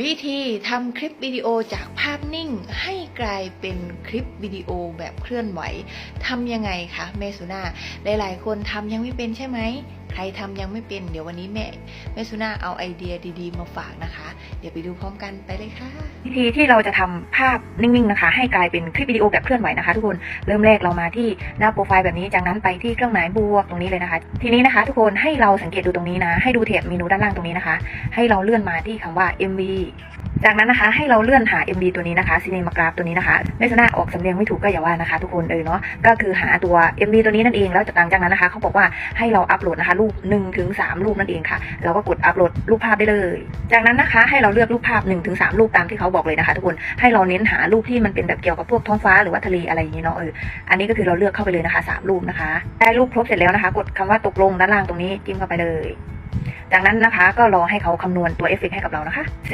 วิธีทำคลิปวิดีโอจากภาพนิ่ง ให้กลายเป็นคลิปวิดีโอแบบเคลื่อนไหวทำยังไงคะเมสุนาหลายๆ คนทำยังไม่เป็นใช่ไหมใครทำยังไม่เป็นเดี๋ยววันนี้แม่แม่สุนาเอาไอเดียดี ๆ มาฝากนะคะ เดี๋ยวไปดูพร้อมกันไปเลยค่ะ วิธีที่เราจะทำภาพนิ่งๆนะคะ ให้กลายเป็นคลิปวิดีโอแบบเคลื่อนไหวนะคะทุกคนเริ่มแรกเรามาที่หน้าโปรไฟล์แบบนี้จากนั้นไปที่เครื่องหมายบวกตรงนี้เลยนะคะ ทีนี้นะคะ ทุกคนให้เราสังเกตดูตรงนี้นะ ให้ดูแถบเมนูด้านล่างตรงนี้นะคะ ให้เราเลื่อนมาที่คำว่า MV จากนั้นนะคะให้เราเลื่อนหา MV ตัวนี้นะคะซีเนมากราฟตัวนี้นะคะไม่สนาออกสำเนียงไม่ถูกก็อย่าว่านะคะ ทุกคนเออเนาะก็คือหาตัว MV ตัวนี้นั่นเองแล้วจากหลังจากนั้นนะคะเขาบอกว่าให้เราอัปโหลดนะคะรูป1ถึง3รูปนั่นเองค่ะ เราก็กดอัปโหลดรูปภาพได้เลย จากนั้นนะคะให้เราเลือกรูปภาพ1นถึงสรูปตามที่เขาบอกเลยนะคะทุกคนให้เราเน้นหารูปที่มันเป็นแบบเกี่ยวกับพวกท้องฟ้าหรือว่าทะเลอะไรอย่างนี้เนาะเอออันนี้ก็คือเราเลือกเข้าไปเลยนะคะสามรูปนะคะได้รูปครบเสร็จแล้วนะคะ กดคำว่าตกลงด้านล่างตรงนี้จิ้มเข้าไปเลย จากนั้นนะคะก็รอให้เขาคำนวณตัวเอฟเฟกให้กับเรานะคะ